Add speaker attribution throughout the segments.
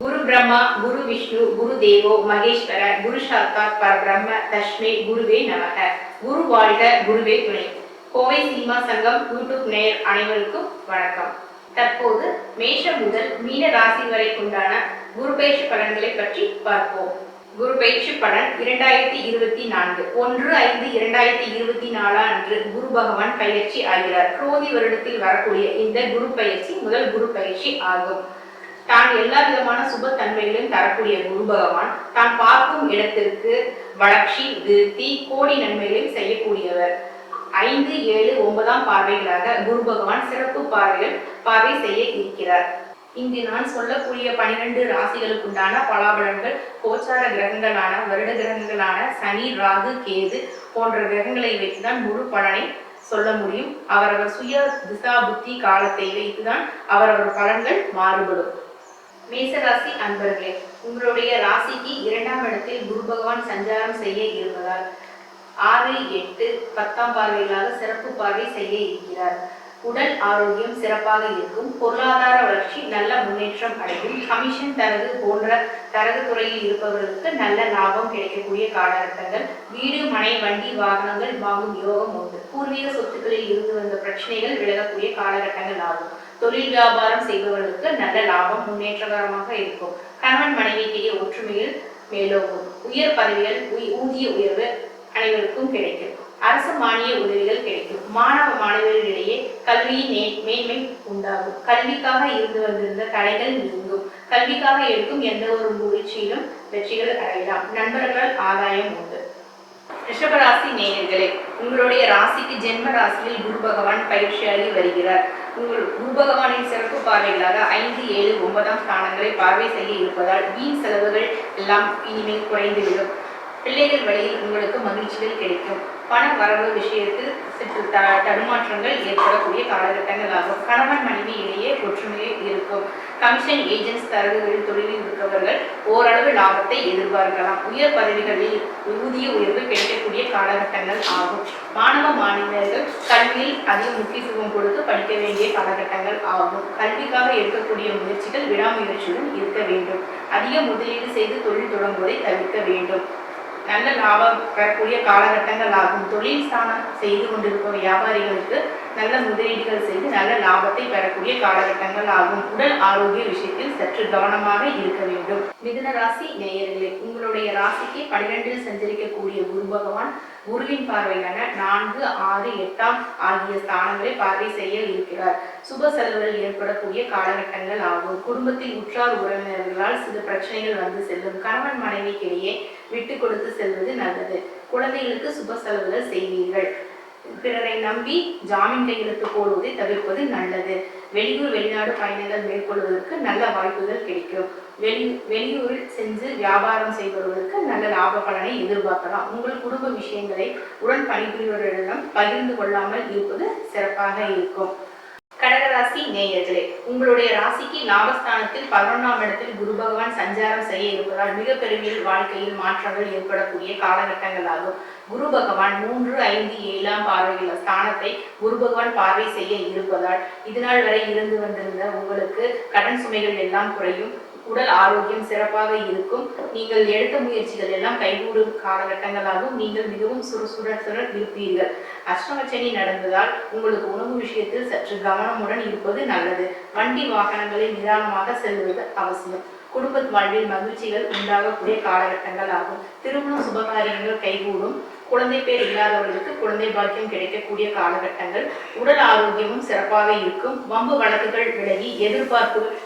Speaker 1: குரு பிரம்மா குரு விஷ்ணு குரு தேவோ மகேஸ்வர குரு சாத்தாத் பரபிரம்ம தஸ்மே குருவே நமக. குரு வாழ்க குருவே துணை. கோவை சினிமா சங்கம் யூடியூப் நேயர் அனைவருக்கும் வணக்கம். தற்போது மேஷம் முதல் மீன ராசி வரை உண்டான குரு பயிற்சி பலன்களை பற்றி பார்ப்போம். குரு பயிற்சி பலன் இரண்டாயிரத்தி இருபத்தி நான்கு. ஒன்று ஐந்து இரண்டாயிரத்தி இருபத்தி நாலா அன்று குரு பகவான் பயிற்சி ஆகிறார். குரோதி வருடத்தில் வரக்கூடிய இந்த குரு பயிற்சி முதல் குரு பயிற்சி ஆகும். தான் எல்லா விதமான சுப தன்மைகளையும் தரக்கூடிய குரு பகவான். தான் பார்க்கும் இடத்திற்கு வளர்ச்சி விருத்தி கோடி நன்மைகளையும் செய்யக்கூடியவர். ஐந்து ஏழு ஒன்பதாம் பார்வைகளாக குரு பகவான் சிறப்பு பார்வைகள் பார்வை செய்ய இருக்கிறார். இங்கு நான் சொல்லக்கூடிய பனிரெண்டு ராசிகளுக்குண்டான பலாபலன்கள் கோச்சார கிரகங்களான வருட கிரகங்களான சனி ராகு கேது போன்ற கிரகங்களை வைத்துதான் முழு பலனை சொல்ல முடியும். அவரவர் சுய திசா புத்தி காலத்தை வைத்துதான் அவரவர் பலன்கள் மாறுபடும். மேசராசி அன்பர்களே உங்களுடைய ராசிக்கு இரண்டாம் இடத்தில் குரு பகவான் சஞ்சாரம் செய்ய இருப்பதால் ஆறு எட்டு பத்தாம் பார்வைகளாக சிறப்பு பார்வை செய்ய இருக்கிறார். உடல் ஆரோக்கியம் சிறப்பாக இருக்கும். பொருளாதார வளர்ச்சி நல்ல முன்னேற்றம் அடையும். கமிஷன் தரகு போன்ற தரகு துறையில் இருப்பவர்களுக்கு நல்ல லாபம் கிடைக்கக்கூடிய காலகட்டங்கள். வீடு மனை வண்டி வாகனங்கள் வாங்கும் யோகம் உண்டு. பூர்வீக சொத்துக்களில் இருந்து வந்த பிரச்சனைகள் விலகக்கூடிய காலகட்டங்கள் ஆகும். தொழில் வியாபாரம் செய்பவர்களுக்கு நல்ல லாபம் முன்னேற்றகரமாக இருக்கும். கணவன் மனைவிக்கிடையே ஒற்றுமையில் மேலோகும் உயர் பதவிகள் ஊதிய உயர்வு அனைவருக்கும் கிடைக்கும். அரசு மானிய உதவிகள் கிடைக்கும். மாணவ மாணவர்களிடையே கல்வியின் மே- மேன்மை உண்டாகும். கல்விக்காக இருந்து வந்திருந்த தடைகள் நீங்கும். கல்விக்காக எடுக்கும் எந்த ஒரு முயற்சியிலும் வெற்றிகள் அடையலாம். நண்பர்கள் ஆதாயம் உண்டு. ரிஷபராசி நேயர்களே உங்களுடைய ராசிக்கு ஜென்ம ராசியில் குரு பகவான் பயிற்சியாகி வருகிறார். உங்கள் குரு பகவானின் சிறப்பு பார்வைகளாக ஐந்து ஏழு ஒன்பதாம் ஸ்தானங்களை பார்வை செய்ய இருப்பதால் வீண் செலவுகள் எல்லாம் இனிமேல் குறைந்துவிடும். பிள்ளைகள் வழியில் உங்களுக்கு மகிழ்ச்சிகள் கிடைக்கும். பண வரவு விஷயத்தில் சற்று த தடுமாற்றங்கள் ஏற்படக்கூடிய காலகட்டங்கள் ஆகும் கணவன் மனைவி இடையே ஒற்றுமையை இருக்கும். கமிஷன் ஏஜென்ட்ஸ் தரகுகளில் தொழிலில் இருக்கவர்கள் ஓரளவு லாபத்தை எதிர்பார்க்கலாம். உயர் பதவிகளில் ஊதிய உயர்வு கிடைக்கக்கூடிய காலகட்டங்கள் ஆகும். மாணவ மாணவர்கள் கல்வியில் அதிக முக்கியத்துவம் கொடுத்து படிக்க வேண்டிய காலகட்டங்கள் ஆகும். கல்விக்காக எடுக்கக்கூடிய முயற்சிகள் விடாமுயற்சியுடன் இருக்க வேண்டும். அதிக முதலீடு செய்து தொழில் தொடங்குவதை தவிர்க்க வேண்டும். நல்ல லாபம் பெறக்கூடிய காலகட்டங்கள் ஆகும். தொழில் ஸ்தானம் செய்து கொண்டிருக்கும் வியாபாரிகளுக்கு நல்ல முதலீடுகள் செய்து நல்ல லாபத்தை பெறக்கூடிய காலகட்டங்கள் ஆகும். உடல் ஆரோக்கிய விஷயத்தில் சற்று கவனமாக இருக்க வேண்டும். மிதுன ராசி நேயர்களே உங்களுடைய ராசிக்கு பன்னிரெண்டில் சஞ்சரிக்கக்கூடிய குரு பகவான் குருவின் பார்வையான நான்கு ஆறு எட்டாம் ஆகிய ஸ்தானங்களை பார்வை செய்ய இருக்கிறார். சுப செலவுகள் ஏற்படக்கூடிய காலகட்டங்கள் ஆகும். குடும்பத்தில் உற்றார் உறவினர்களால் சில பிரச்சனைகள் வந்து செல்லும். கணவன் மனைவிக்கிடையே விட்டு கொடுத்து செல்வது நல்லது. குழந்தைகளுக்கு சுப செலவுகள் செய்வீர்கள். பிறரை நம்பி ஜாமீன் கையெழுத்து போடுவதை தவிர்ப்பது நல்லது. வெளியூர் வெளிநாடு பயணங்கள் மேற்கொள்வதற்கு நல்ல வாய்ப்புகள் கிடைக்கும். வெளி வெளியூரில் சென்று வியாபாரம் செய்பவர்களுக்கு நல்ல லாப பலனை எதிர்பார்க்கலாம். உங்கள் குடும்ப விஷயங்களை உடன் பணிபுரிவர்களிடம் பகிர்ந்து கொள்ளாமல் இருப்பது சிறப்பாக இருக்கும். கடகராசி நேயர்களே உங்களுடைய ராசிக்கு லாபஸ்தானத்தில் பதினொன்றாம் இடத்தில் குரு பகவான் சஞ்சாரம் செய்ய இருப்பதால் மிக பெருமையில் வாழ்க்கையில் மாற்றங்கள் ஏற்படக்கூடிய காலகட்டங்களாகும். குரு பகவான் மூன்று ஐந்து ஏழாம் பார்வையில் ஸ்தானத்தை குரு பகவான் பார்வை செய்ய இருப்பதால் இதுநாள் வரை இருந்து வந்திருந்த உங்களுக்கு கடன் சுமைகள் எல்லாம் குறையும். உடல் ஆரோக்கியம் சிறப்பாக இருக்கும். நீங்கள் எடுத்த முயற்சிகள் எல்லாம் கைகூடும் காலகட்டங்களாகவும் நீங்கள் மிகவும் சுறுசுறுப்புடன் இருப்பீர்கள். அஷ்டமச்சனி நடந்ததால் உங்களுக்கு உணவு விஷயத்தில் சற்று கவனமுடன் இருப்பது நல்லது. வண்டி வாகனங்களில் நிதானமாக செல்வது அவசியம். குடும்ப வாழ்வில் மகிழ்ச்சிகள் உண்டாகக்கூடிய காலகட்டங்கள் ஆகும் திருமண சுபகாரியங்கள் கைகூடும். குழந்தை பேர் இல்லாதவர்களுக்கு குழந்தை பாக்கியம் கிடைக்கக்கூடிய காலகட்டங்கள். உடல் ஆரோக்கியமும் சிறப்பாக இருக்கும். வம்பு வழக்குகள் விலகி எதிர்பார்ப்புகள்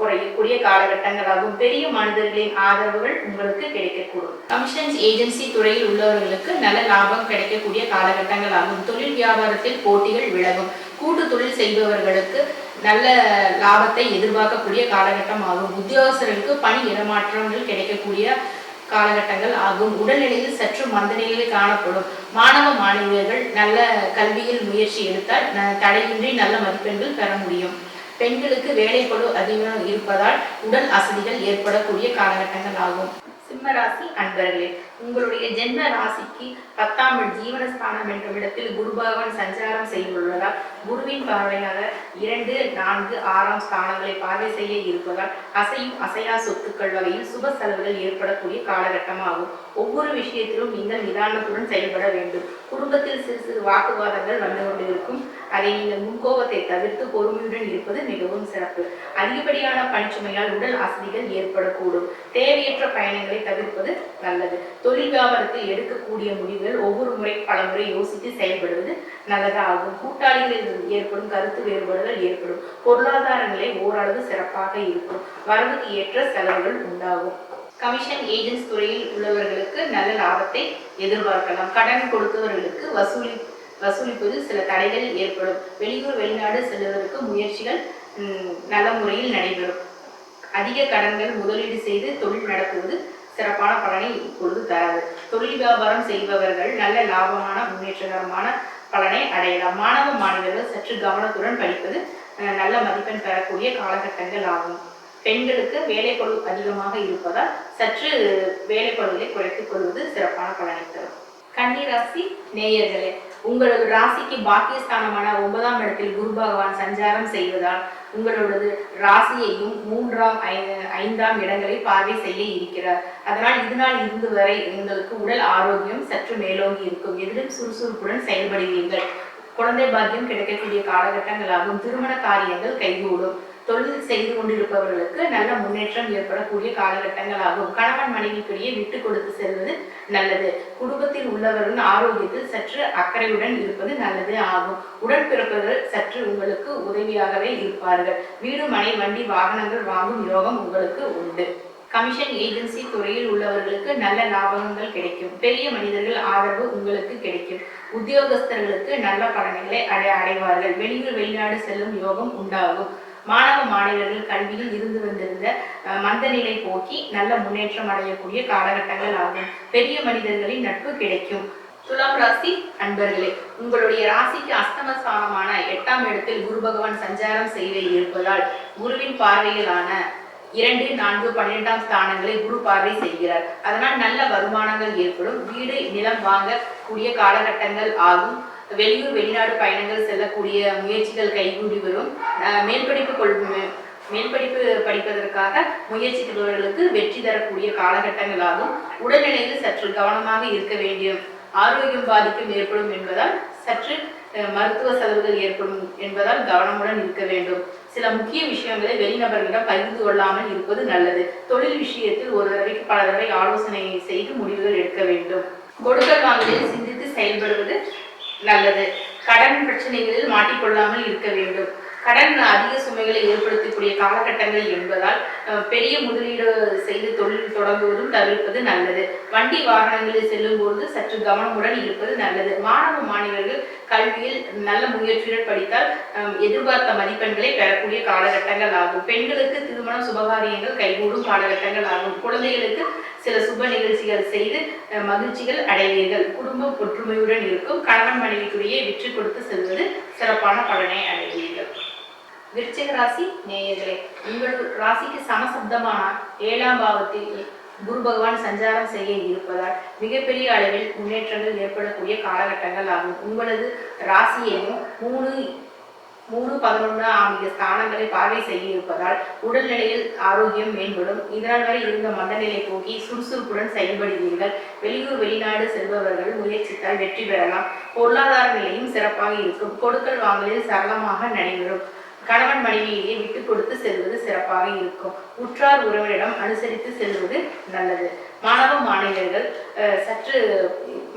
Speaker 1: குறையக்கூடிய காலகட்டங்களாகும். பெரிய மனிதர்களின் ஆதரவுகள் உங்களுக்கு கிடைக்கக்கூடும். கமிஷன்ஸ் ஏஜென்சி துறையில் உள்ளவர்களுக்கு நல்ல லாபம் கிடைக்கக்கூடிய காலகட்டங்களாகும். தொழில் வியாபாரத்தில் போட்டிகள் விலகும். கூட்டு தொழில் செய்பவர்களுக்கு நல்ல லாபத்தை எதிர்பார்க்கக்கூடிய காலகட்டம் ஆகும் உத்தியோகஸ்தர்களுக்கு பணி இடமாற்றங்கள் கிடைக்கக்கூடிய காலகட்டங்கள் ஆகும். உடல்நிலையில் சற்று மந்தநிலையில் காணப்படும். மாணவ மாணவியர்கள் நல்ல கல்வியில் முயற்சி எடுத்தால் ந- தடையின்றி நல்ல மதிப்பெண்கள் பெற முடியும். பெண்களுக்கு வேலைப்பளு அதிகம் இருப்பதால் உடல் அசதிகள் ஏற்படக்கூடிய காலகட்டங்கள் ஆகும் சிம்மராசி அன்பர்களே உங்களுடைய ஜென்ம ராசிக்கு பத்தாம் ஜீவனஸ்தானம் என்ற இடத்தில் குரு பகவான் சஞ்சாரம் செய்துள்ளதால் குருவின் பார்வையாக இரண்டு நான்கு ஆறாம் ஸ்தானங்களை பார்வை செய்ய இருப்பதால் அசையும் அசையா சொத்துக்கள் வகையில் சுப செலவுகள் ஏற்படக்கூடிய காலகட்டமாகும். ஒவ்வொரு விஷயத்திலும் நீங்கள் நிதானத்துடன் செயல்பட வேண்டும். குடும்பத்தில் சிறு சிறு வாக்குவாதங்கள் வந்து கொண்டிருக்கும். அதை நீங்கள் முன்கோபத்தை தவிர்த்து பொறுமையுடன் இருப்பது மிகவும் சிறப்பு. அதிகப்படியான பணிச்சுமையால் உடல் அசதிகள் ஏற்படக்கூடும். தேவையற்ற பயணங்களை தவிர்ப்பது நல்லது. தொழில் வியாபாரத்தில் எடுக்கக்கூடிய முடிவுகள் ஒவ்வொரு முறை பல முறை யோசித்து செயல்படுவது நல்லதாகும். கூட்டாளிகளில் ஏற்படும் கருத்து வேறுபாடுகள் ஏற்படும். பொருளாதார நிலை ஓரளவு சிறப்பாக இருக்கும். வரவுக்கு ஏற்ற செலவுகள் உண்டாகும். கமிஷன் ஏஜென்ட்ஸ் துறையில் உள்ளவர்களுக்கு நல்ல லாபத்தை எதிர்பார்க்கலாம். கடன் கொடுத்தவர்களுக்கு வசூலி வசூலிப்பது சில தடைகள் ஏற்படும். வெளியூர் வெளிநாடு செல்வதற்கு முயற்சிகள் நல்ல முறையில் நடைபெறும். அதிக கடன்கள் முதலீடு செய்து தொழில் நடத்துவது சிறப்பான பலனை இப்பொழுது தராது. தொழில் வியாபாரம் செய்பவர்கள் நல்ல லாபமான முன்னேற்றகரமான பலனை அடையலாம். மாணவ மாணவர்கள் சற்று கவனத்துடன் படிப்பது அஹ், நல்ல மதிப்பெண் பெறக்கூடிய காலகட்டங்கள் ஆகும். பெண்களுக்கு வேலை வேலைப்பளு அதிகமாக இருப்பதால் சற்று வேலைப்பளுவை குறைத்துக் கொள்வது சிறப்பான பலனை தரும். கன்னிராசி நேயர்களே உங்களது ராசிக்கு பாக்கியஸ்தானமான ஒன்பதாம் இடத்தில் குரு பகவான் சஞ்சாரம் செய்வதால் உங்களோடது ராசியையும் மூன்றாம் ஐ- ஐந்தாம் இடங்களை பார்வை செய்ய இருக்கிறார். அதனால் இதுநாள் இருந்து வரை உங்களுக்கு உடல் ஆரோக்கியம் சற்று மேலோங்கி இருக்கும். எதிரும் சுறுசுறுப்புடன் செயல்படுவீர்கள். குழந்தை பாக்கியம் கிடைக்கக்கூடிய காலகட்டங்களாகும். திருமண காரியங்கள் கைகூடும். தொழில் செய்து கொண்டிருப்பவர்களுக்கு நல்ல முன்னேற்றம் ஏற்படக்கூடிய காலகட்டங்களாகும். கணவன் மனைவிக்கிடையே விட்டு கொடுத்து செல்வது நல்லது. குடும்பத்தில் உள்ளவர்களின் ஆரோக்கியத்தில் சற்று அக்கறையுடன் இருப்பது நல்லது ஆகும். உடன்பிறப்புகள் சற்று உங்களுக்கு உதவியாகவே இருப்பார்கள். வீடு மனை வண்டி வாகனங்கள் வாங்கும் யோகம் உங்களுக்கு உண்டு. கமிஷன் ஏஜென்சி துறையில் உள்ளவர்களுக்கு நல்ல லாபங்கள் கிடைக்கும். பெரிய மனிதர்கள் ஆதரவு உங்களுக்கு கிடைக்கும். உத்தியோகஸ்தர்களுக்கு நல்ல பலன்களை அடை அடைவார்கள். வெளியூர் வெளிநாடு செல்லும் யோகம் உண்டாகும். மாணவ மாணவர்கள் கல்வியில் இருந்து வந்திருந்த மந்த நிலை போக்கி நல்ல முன்னேற்றம் அடையக்கூடிய காலகட்டங்கள் ஆகும். பெரிய மனிதர்களின் நட்பு கிடைக்கும். துலாம் ராசி அன்பர்களே உங்களுடைய ராசிக்கு அஸ்தமஸ்தானமான எட்டாம் இடத்தில் குரு பகவான் சஞ்சாரம் செய்ய இருப்பதால் குருவின் பார்வையிலான இரண்டு நான்கு பன்னிரெண்டாம் ஸ்தானங்களை குரு பார்வை செய்கிறார். அதனால் நல்ல வருமானங்கள் ஏற்படும். வீடு நிலம் வாங்கக்கூடிய காலகட்டங்கள் ஆகும். வெளியூர் வெளிநாடு பயணங்கள் செல்லக்கூடிய முயற்சிகள் கைகூடி வரும். மேல்படிப்பு கொள் மேல்படிப்பு படிப்பதற்காக முயற்சிக்கிறவர்களுக்கு வெற்றி தரக்கூடிய காலகட்டங்களாகும். உடல்நிலையில் சற்று கவனமாக இருக்க வேண்டும் ஆரோக்கியம் பாதிக்கும் ஏற்படும் என்பதால் சற்று மருத்துவ செலவுகள் ஏற்படும் என்பதால் கவனமுடன் இருக்க வேண்டும். சில முக்கிய விஷயங்களை வெளிநபர்களிடம் பகிர்ந்து கொள்ளாமல் இருப்பது நல்லது. தொழில் விஷயத்தில் ஒரு தடவைக்கு பல தடவை ஆலோசனை செய்து முடிவுகள் எடுக்க வேண்டும். கொடுக்கல் வாங்கலில் சிந்தித்து செயல்படுவது நல்லது. கடன் பிரச்சனைகளில் மாட்டிக்கொள்ளாமல் இருக்க வேண்டும். கடன் அதிக சுமைகளை ஏற்படுத்தக்கூடிய காலகட்டங்கள் என்பதால் பெரிய முதலீடு செய்து தொழில் தொடங்குவதும் தவிர்ப்பது நல்லது. வண்டி வாகனங்களில் செல்லும் பொழுது சற்று கவனமுடன் இருப்பது நல்லது. மாணவ மாணவர்கள் கல்வியில் நல்ல முயற்சியுடன் படித்தால் எதிர்பார்த்த மதிப்பெண்களை பெறக்கூடிய காலகட்டங்கள் ஆகும். பெண்களுக்கு திருமணம் சுபகாரியங்கள் கைகூடும் காலகட்டங்கள் ஆகும். குழந்தைகளுக்கு சில சுப நிகழ்ச்சிகள் செய்து மகிழ்ச்சிகள் அடைவீர்கள். குடும்பம் ஒற்றுமையுடன் இருக்கும். கணவன் மனைவிக்குரிய விற்று கொடுத்து செல்வது சிறப்பான பலனை அடைவீர்கள். விருச்சிக ராசி நேயர்களே உங்கள் ராசிக்கு சமசப்தமான ஏழாம் பாவத்தில் குரு பகவான் சஞ்சாரம் செய்ய இருப்பதால் மிகப்பெரிய அளவில் முன்னேற்றங்கள் ஏற்படக்கூடிய காலகட்டங்கள் ஆகும். உங்களது ராசியையும் மூணு மூணு பதினொன்று ஆகிய ஸ்தானங்களை பார்வை செய்ய இருப்பதால் உடல்நிலையில் ஆரோக்கியம் மேம்படும். இதனால் வரை இருந்த மந்தநிலை போக்கி சுறுசுறுப்புடன் செயல்படுவீர்கள். வெளியூர் வெளிநாடு செல்பவர்கள் முயற்சித்தால் வெற்றி பெறலாம். பொருளாதார நிலையும் சிறப்பாக இருக்கும். கொடுக்கல் வாங்கலில் சரளமாக நடைபெறும். கணவன் மனைவியிலேயே விட்டு கொடுத்து செல்வது சிறப்பாக இருக்கும். உற்றார் உறவினரிடம் அனுசரித்து செல்வது நல்லது. மாணவ மாணவியர்கள் சற்று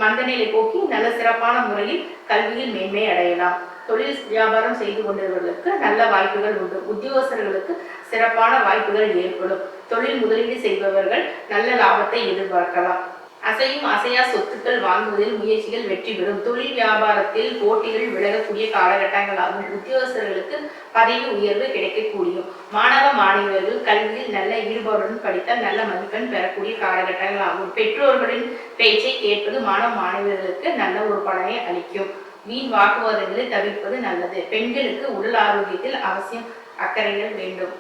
Speaker 1: மந்தநிலை போக்கி நல்ல சிறப்பான முறையில் கல்வியில் மேன்மை அடையலாம். தொழில் வியாபாரம் செய்து கொண்டவர்களுக்கு நல்ல வாய்ப்புகள் உண்டு. உத்தியோகஸ்தர்களுக்கு சிறப்பான வாய்ப்புகள் ஏற்படும். தொழில் முதலீடு செய்பவர்கள் நல்ல லாபத்தை எதிர்பார்க்கலாம். அசையும் அசையா சொத்துக்கள் வாங்குவதில் முயற்சிகள் வெற்றி பெறும். தொழில் வியாபாரத்தில் போட்டிகள் விலகக்கூடிய காலகட்டங்களாகும். உத்தியோகஸ்தர்களுக்கு பதவி உயர்வு கிடைக்கக்கூடியும் மாணவ மாணவியர்கள் கல்வியில் நல்ல ஈடுபாடுடன் படித்தால் நல்ல மதிப்பெண் பெறக்கூடிய காலகட்டங்களாகும். பெற்றோர்களின் பேச்சை கேட்பது மாணவ மாணவியர்களுக்கு நல்ல ஒரு பலனை அளிக்கும். வீண் வாக்குவாதங்களை தவிர்ப்பது நல்லது. பெண்களுக்கு உடல் ஆரோக்கியத்தில் அவசியம் அக்கறைகள் வேண்டும்.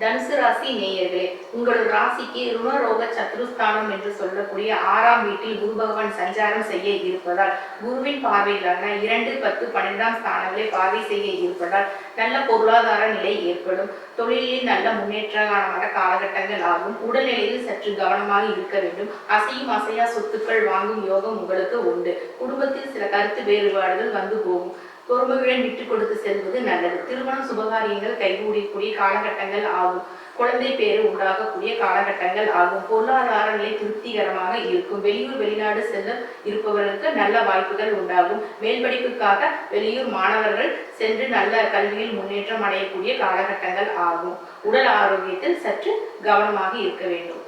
Speaker 1: தனுசு ராசி நேயர்களே உங்கள் ராசிக்கு ருணரோக சத்ருஸ்தானம் என்று சொல்லக்கூடிய ஆறாம் வீட்டில் குரு பகவான் சஞ்சாரம் செய்ய இருப்பதால் குருவின் பார்வையிலான இரண்டு பத்து பன்னிரெண்டாம் ஸ்தானங்களை பார்வை செய்ய இருப்பதால் நல்ல பொருளாதார நிலை ஏற்படும். தொழிலில் நல்ல முன்னேற்றமான காலகட்டங்கள் ஆகும். உடல்நிலையில் சற்று கவனமாக இருக்க வேண்டும். அசையும் அசையா சொத்துக்கள் வாங்கும் யோகம் உங்களுக்கு உண்டு. குடும்பத்தில் சில கருத்து வேறுபாடுகள் வந்து போகும். பொறுமையுடன் விட்டு கொடுத்து செல்வது நல்லது. திருமணம் சுபகாரியங்கள் கைகூடியக்கூடிய காலகட்டங்கள் ஆகும். குழந்தை பேரு உண்டாகக்கூடிய காலகட்டங்கள் ஆகும். பொருளாதார நிலை திருப்திகரமாக இருக்கும். வெளியூர் வெளிநாடு செல்ல இருப்பவர்களுக்கு நல்ல வாய்ப்புகள் உண்டாகும். மேல் படிப்புக்காக வெளியூர் மாணவர்கள் சென்று நல்ல கல்வியில் முன்னேற்றம் அடையக்கூடிய காலகட்டங்கள் ஆகும். உடல் ஆரோக்கியத்தில் சற்று கவனமாக இருக்க வேண்டும்.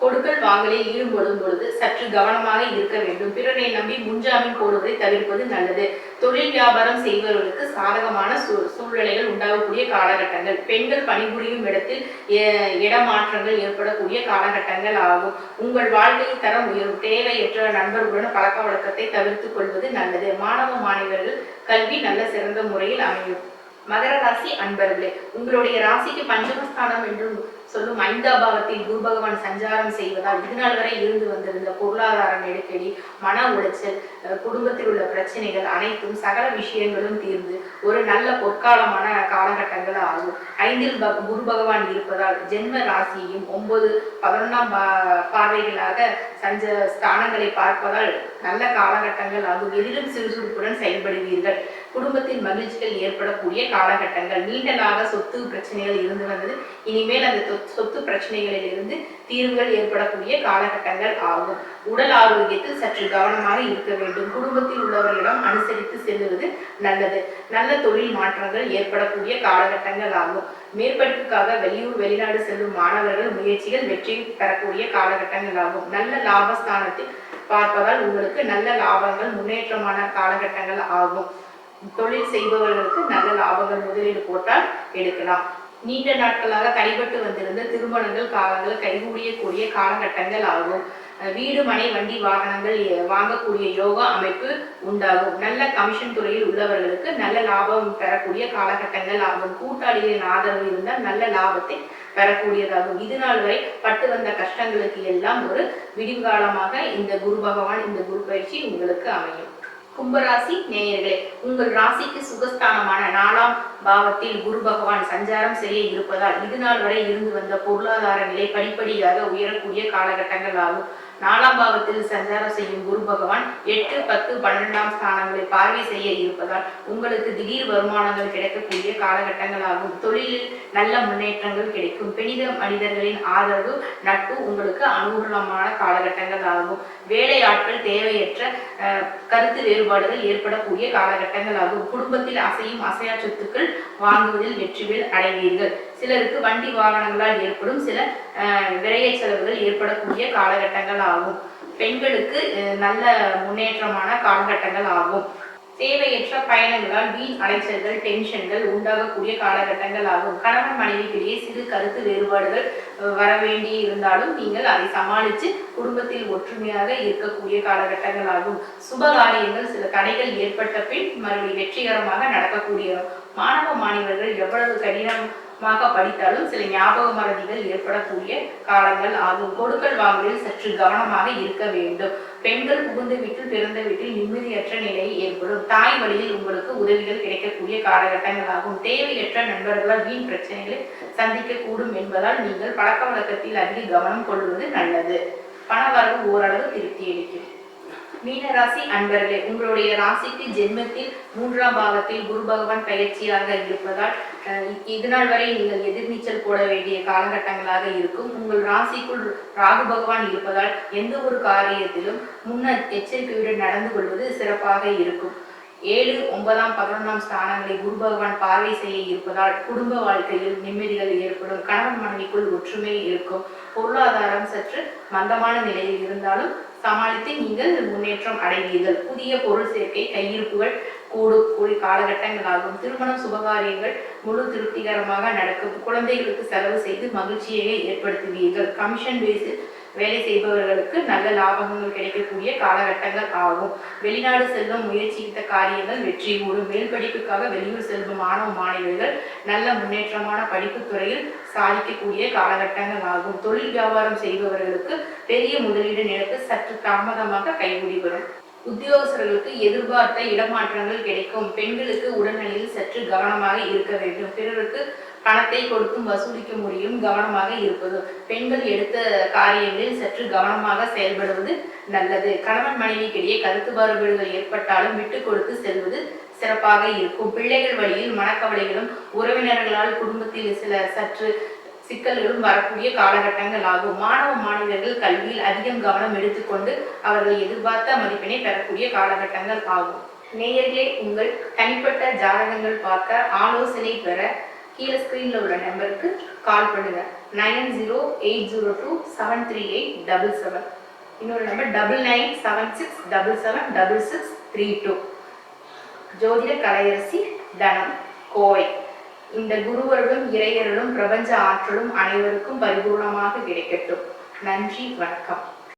Speaker 1: கொடுக்கல் வாங்கலில் ஈடுபடும் பொழுது சற்று கவனமாக இருக்க வேண்டும். பிறனை நம்பி முன்ஜாமீன் போடுவதை தவிர்ப்பது நல்லது. தொழில் வியாபாரம் செய்பவர்களுக்கு சாதகமான சூ- சூழ்நிலைகள் உண்டாகக்கூடிய காலகட்டங்கள். பெண்கள் பணிபுரியும் இடத்தில் இடமாற்றங்கள் ஏற்படக்கூடிய காலகட்டங்கள் ஆகும். உங்கள் வாழ்க்கை தரம் உயரும். தேவையற்ற நண்பர்களுடன் பழக்க வழக்கத்தை தவிர்த்துக் கொள்வது நல்லது. மாணவ மாணவர்கள் கல்வி நல்ல சிறந்த முறையில் அமையும். மகர ராசி அன்பர்களே உங்களுடைய ராசிக்கு பஞ்சமஸ்தானம் என்றும் சொல்லும் ஐந்தாம் பாவத்தில் குரு பகவான் சஞ்சாரம் செய்வதால் இதுநாள் வரை இருந்து வந்திருந்த பொருளாதார நெருக்கடி மன உளைச்சல் குடும்பத்தில் உள்ள பிரச்சனைகள் அனைத்தும் சகல விஷயங்களும் தீர்ந்து ஒரு நல்ல பொற்காலமான காலகட்டங்கள் ஆகும். ஐந்தில் குரு பகவான் இருப்பதால் ஜென்ம ராசியையும் ஒன்பது பதினொன்றாம் பா- பார்வைகளாக சஞ்ச ஸ்தானங்களை பார்ப்பதால் நல்ல காலகட்டங்கள் ஆகும். எதிலும் சுறுசுறுப்புடன் செயல்படுவீர்கள். குடும்பத்தில் மகிழ்ச்சிகள் ஏற்படக்கூடிய காலகட்டங்கள். நீண்ட நாள சொத்து பிரச்சனைகள் இருந்து வந்தது. இனிமேல் அந்த தொ- சொத்து பிரச்சனைகளில் இருந்து தீர்வுகள் ஏற்படக்கூடிய காலகட்டங்கள் ஆகும். உடல் ஆரோக்கியத்தில் சற்று கவனமாக இருக்க வேண்டும். குடும்பத்தில் உள்ளவர்களிடம் அனுசரித்து செல்வது நல்லது. நல்ல தொழில் மாற்றங்கள் ஏற்படக்கூடிய காலகட்டங்கள் ஆகும். மேற்படிப்புக்காக வெளியூர் வெளிநாடு செல்லும் மாணவர்கள் முயற்சிகள் வெற்றி பெறக்கூடிய காலகட்டங்கள் ஆகும். நல்ல லாபஸ்தானத்தில் பார்ப்பதால் உங்களுக்கு நல்ல லாபங்கள் முன்னேற்றமான காலகட்டங்கள் ஆகும். தொழில் செய்பவர்களுக்கு நல்ல லாபங்கள் முதலீடு போட்டால் எடுக்கலாம். நீண்ட நாட்களாக தடைபட்டு வந்திருந்த திருமணங்கள் காலங்கள் கைகூடியக்கூடிய காலகட்டங்கள் ஆகும். வீடு மனை வண்டி வாகனங்கள் வாங்கக்கூடிய யோகா அமைப்பு உண்டாகும். நல்ல கமிஷன் துறையில் உள்ளவர்களுக்கு நல்ல லாபம் பெறக்கூடிய காலகட்டங்கள் ஆகும். கூட்டாளிகளின் ஆதரவு இருந்தால் நல்ல லாபத்தை பெறக்கூடியதாகும் இது நாள் வரை பட்டு வந்த கஷ்டங்களுக்கு எல்லாம் ஒரு விடிவு காலமாக இந்த குரு பகவான் இந்த குரு பயிற்சி உங்களுக்கு அமையும். கும்பராசி நேயர்களே உங்கள் ராசிக்கு சுகஸ்தானமான நாலாம் பாவத்தில் குரு பகவான் சஞ்சாரம் செய்ய இருப்பதால் இது நாள் வரை இருந்து வந்த பொருளாதார நிலை படிப்படியாக உயரக்கூடிய காலகட்டங்கள் ஆகும் நாலாம் பாவத்தில் சஞ்சாரம் செய்யும் குரு பகவான் எட்டு பத்து பன்னெண்டாம் ஸ்தானங்களை பார்வை செய்ய இருப்பதால் உங்களுக்கு திடீர் வருமானங்கள் கிடைக்கக்கூடிய காலகட்டங்கள் ஆகும் தொழிலில் நல்ல முன்னேற்றங்கள் கிடைக்கும். பெணித மனிதர்களின் ஆதரவு நட்பு உங்களுக்கு அனுகூலமான காலகட்டங்கள் ஆகும் வேலையாட்கள் தேவையற்ற அஹ், கருத்து வேறுபாடுகள் ஏற்படக்கூடிய காலகட்டங்கள் ஆகும் குடும்பத்தில் அசையும் அசையா சொத்துக்கள் வாங்குவதில் வெற்றிவேல் அடைவீர்கள். சிலருக்கு வண்டி வாகனங்களால் ஏற்படும் சில விரைய செலவுகள் ஏற்படக்கூடிய காலகட்டங்கள் ஆகும். பெண்களுக்கு நல்ல முன்னேற்றமான காலகட்டங்கள் ஆகும். தேவையற்ற பயணங்களால் வீண் அலைச்சல்கள் டென்ஷன்கள் உண்டாகக்கூடிய காலகட்டங்கள் ஆகும். கணவன் மனைவிக்கிடையே சிறு கருத்து வேறுபாடுகள் வர வேண்டி இருந்தாலும் நீங்கள் அதை சமாளித்து குடும்பத்தில் ஒற்றுமையாக இருக்கக்கூடிய காலகட்டங்கள் ஆகும். சுப காரியங்கள் சில தடைகள் ஏற்பட்ட பின் மறுபடி வெற்றிகரமாக நடக்கக்கூடிய மாணவ மாணவர்கள் எவ்வளவு கடினம் கடினமாக படித்தாலும் சில ஞாபக மறதிகள் ஏற்படக்கூடிய காலங்கள் ஆகும். கொடுக்கல் வாங்கலில் சற்று கவனமாக இருக்க வேண்டும். பெண்கள் புகுந்த வீட்டில் பிறந்த வீட்டில் நிம்மதியற்ற நிலை ஏற்படும். தாய் வழியில் உங்களுக்கு உதவிகள் கிடைக்கக்கூடிய காலகட்டங்கள் ஆகும் தேவையற்ற நண்பர்களால் வீண் பிரச்சனைகளை சந்திக்க கூடும் என்பதால் நீங்கள் பழக்க வழக்கத்தில் அதிக கவனம் கொள்வது நல்லது. பணவரவு ஓரளவு திருப்தி அளிக்கும். மீனராசி அன்பர்களே உங்களுடைய ராசிக்கு ஜென்மத்தில் மூன்றாம் பாகத்தில் குரு பகவான் பயிற்சியாக இருப்பதால் இதுநாள் வரை நீங்கள் எதிர்நீச்சல் போட வேண்டிய காலகட்டங்களாக இருக்கும். உங்கள் ராசிக்குள் ராகு பகவான் இருப்பதால் எந்த ஒரு காரியத்திலும் முன்ன எச்சரிக்கையுடன் நடந்து கொள்வது சிறப்பாக இருக்கும். ஏழு ஒன்பதாம் பதினொன்றாம் ஸ்தானங்களை குரு பகவான் பார்வை செய்ய இருப்பதால் குடும்ப வாழ்க்கையில் நிம்மதிகள் ஏற்படும். கணவன் மனைவிக்குள் ஒற்றுமை இருக்கும். பொருளாதாரம் சற்று மந்தமான நிலையில் இருந்தாலும் சமாளித்து நீங்கள் முன்னேற்றம் அடைவீர்கள். புதிய பொருள் சேர்க்கை கையிருப்புகள் கூடக்கூடிய காலகட்டங்களாகும். திருமணம் சுபகாரியங்கள் முழு திருப்திகரமாக நடக்கும். குழந்தைகளுக்கு செலவு செய்து மகிழ்ச்சியை ஏற்படுத்துவீர்கள். கமிஷன் பேஸில் வேலை செய்பவர்களுக்கு நல்ல லாபங்கள் கிடைக்கக்கூடிய காலகட்டங்கள் ஆகும். வெளிநாடு செல்லும் முயற்சித்த காரியங்கள் வெற்றி கூடும். மேல் படிப்புக்காக வெளியூர் செல்லும் மாணவ மாணவிகள் நல்ல முன்னேற்றமான படிப்பு துறையில் சாதிக்கக்கூடிய காலகட்டங்கள் ஆகும். தொழில் வியாபாரம் செய்பவர்களுக்கு பெரிய முதலீடு நிலத்து சற்று தாமதமாக கைகூடி வரும். உத்தியோகஸ்தர்களுக்கு எதிர்பார்த்த இடமாற்றங்கள் கிடைக்கும். பெண்களுக்கு உடல்நிலையில் சற்று கவனமாக இருக்க வேண்டும். பிறருக்கு பணத்தை கொடுத்தும் வசூலிக்க முடியும் கவனமாக இருப்பது. பெண்கள் எடுத்த காரியங்களில் சற்று கவனமாக செயல்படுவது நல்லது. கணவன் மனைவிக்கிடையே கருத்து வேறுபாடுகள் ஏற்பட்டாலும் விட்டு கொடுத்து செல்வது சிறப்பாக இருக்கும். பிள்ளைகள் வழியில் மனக்கவலைகளும் உறவினர்களால் குடும்பத்தில் சில சற்று சிக்கல்களும் வரக்கூடிய காலகட்டங்கள் ஆகும். மாணவ மாணவர்கள் கல்வியில் அதிகம் கவனம் எடுத்துக்கொண்டு அவர்கள் எதிர்பார்த்த மதிப்பெண்ணை பெறக்கூடிய காலகட்டங்கள் ஆகும். நேயர்களே உங்கள் தனிப்பட்ட ஜாதகங்கள் பார்க்க ஆலோசனை பெற கீழே ஸ்கிரீன்ல உள்ள நம்பருக்கு கால் பண்ணுங்க. Nine zero eight zero two seven three eight double seven. இன்னொரு number double nine seven six double seven double six three two. ஜோதிட கலையரசி தனம் கோவை. இந்த குருவருடும் இறையருளும் பிரபஞ்ச ஆற்றலும் அனைவருக்கும் பரிபூர்ணமாக கிடைக்கட்டும். நன்றி வணக்கம்.